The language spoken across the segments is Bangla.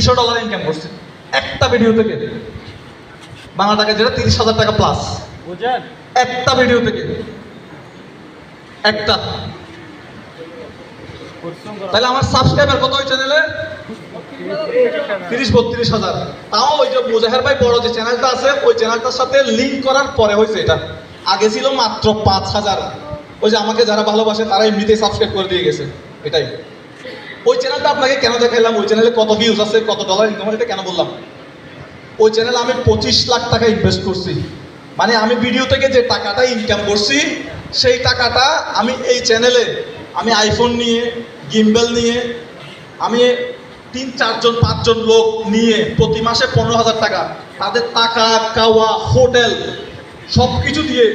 তিনশো ডলার ইনকাম করছি। একটা ভিডিও থেকে। বাংলা টাকা যেটা তিরিশ হাজার টাকা প্লাস একটা ভিডিও থেকে। একটা। তাহলে আমার সাবস্ক্রাইবার কত ওই চ্যানেলে তিরিশ বত্রিশ হাজার। তাও ওই যে মুজাহের ভাই বড় যে চ্যানেলটা আছে ওই চ্যানেলটার সাথে লিঙ্ক করার পরে হয়েছে এটা। আগে ছিল মাত্র পাঁচ হাজার। ওই যে আমাকে যারা ভালোবাসে তারা এমনিতেই সাবস্ক্রাইব করে দিয়ে গেছে। এটাই। ওই চ্যানেলটা আপনাকে কেন দেখাইলাম? ওই চ্যানেলে কত ভিউজ আছে, কত ডলার ইনকাম এটা কেন বললাম? ওই চ্যানেলে আমি পঁচিশ লাখ টাকা ইনভেস্ট করছি। মানে আমি ভিডিও থেকে যে টাকাটা ইনকাম করছি, সেই টাকাটা আমি এই চ্যানেলে আমি আইফোন নিয়ে গিম্বেল নিয়ে, আমি তিন, চারজন, পাঁচজন লোক নিয়ে প্রতি মাসে পনেরো হাজার টাকা, তাদের টাকা, খাওয়া, হোটেল সব কিছু দিয়ে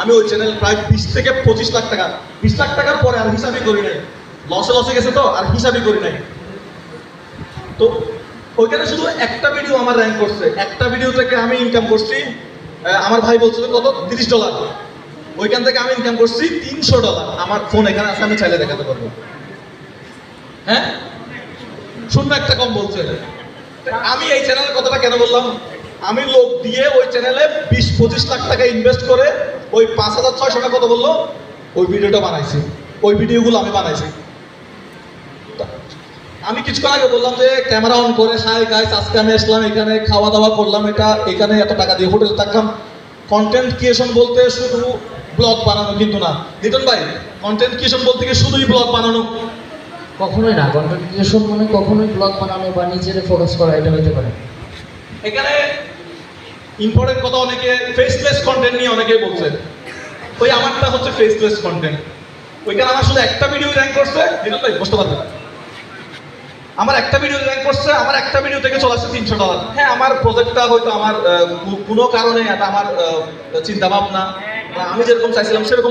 আমি ওই চ্যানেল প্রায় বিশ থেকে পঁচিশ লাখ টাকা, বিশ লাখ টাকার পরে আমি হিসাবই করি নাই। লসে লসে গেছে তো, আর হিসাবই করি নাই। তো ওইখানে শুধু একটা ভিডিও আমার র্যাঙ্ক করছে। একটা ভিডিও থেকে আমি ইনকাম করছি আমার ভাই বলছিল, কত? তিরিশ ডলার ওইখান থেকে আমি ইনকাম করছি তিনশো ডলার আমার ফোন এখানে আছে, আমি চাইলে দেখাতে পারব। হ্যাঁ? শূন্য একটা কম বলছে। আমি এই চ্যানেলের কথাটা কেন বললাম? আমি লোক দিয়ে ওই চ্যানেলে বিশ, পঁচিশ লাখ টাকা ইনভেস্ট করে ওই পাঁচ হাজার, ছয়শো টাকা কত বলল? ওই ভিডিওটা বানাইছি। ওই ভিডিওগুলো আমি বানাইছি। আমি কিছুক্ষণ আগে বললাম যে ক্যামেরা অন করে হাই গাইস আজকে আমি আসলাম এখানে খাওয়া দাওয়া করলাম এটা এখানে এত টাকা দিয়ে হোটেল থাকলাম। কন্টেন্ট ক্রিয়েশন বলতে শুধু ব্লগ বানানো কিন্তু না। লিটন ভাই কন্টেন্ট ক্রিয়েশন বলতে কি শুধুই ব্লগ বানানো? কখনোই না কন্টেন্ট ক্রিয়েশন মানে কখনোই ব্লগ বানানো বা নিজের ফোকাস করা এটা হতে পারে। এখানে ইম্পর্টেন্ট কথা অনেকে ফেসলেস কন্টেন্ট নিয়ে অনেকেই বলছে। ওই আমারটা হচ্ছে ফেসলেস কন্টেন্ট ওইখানে আমার শুধু একটা ভিডিও র্যাঙ্ক করছে। লিটন ভাই বুঝতে পারবেন? আমার একটা ভিডিও র্যাঙ্ক করছে, আমার একটা ভিডিও থেকে চলে আসছে তিনশো ডলার হ্যাঁ আমার প্রজেক্টটা হয়তো আমার কোনো কারণে এটা আমার চিন্তা ভাবনা আমি যেরকম চাইছিলাম সেরকম